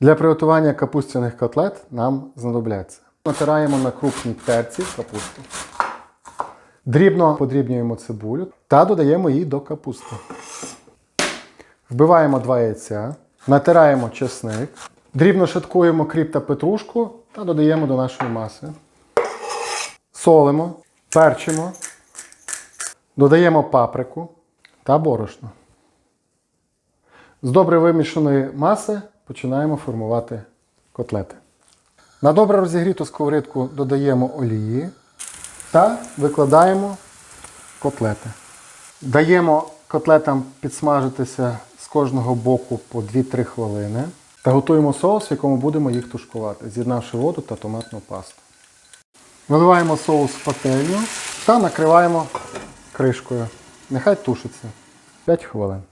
Для приготування капустяних котлет нам знадобляться. Натираємо на крупній терці капусту. Дрібно подрібнюємо цибулю та додаємо її до капусти. Вбиваємо два яйця, натираємо чесник, дрібно шаткуємо кріп та петрушку та додаємо до нашої маси. Солимо, перчимо, додаємо паприку та борошно. З добре вимішаної маси починаємо формувати котлети. На добре розігріту сковорідку додаємо олії та викладаємо котлети. Даємо котлетам підсмажитися з кожного боку по 2-3 хвилини та готуємо соус, в якому будемо їх тушкувати, з'єднавши воду та томатну пасту. Виливаємо соус в пательню та накриваємо кришкою. Нехай тушиться 5 хвилин.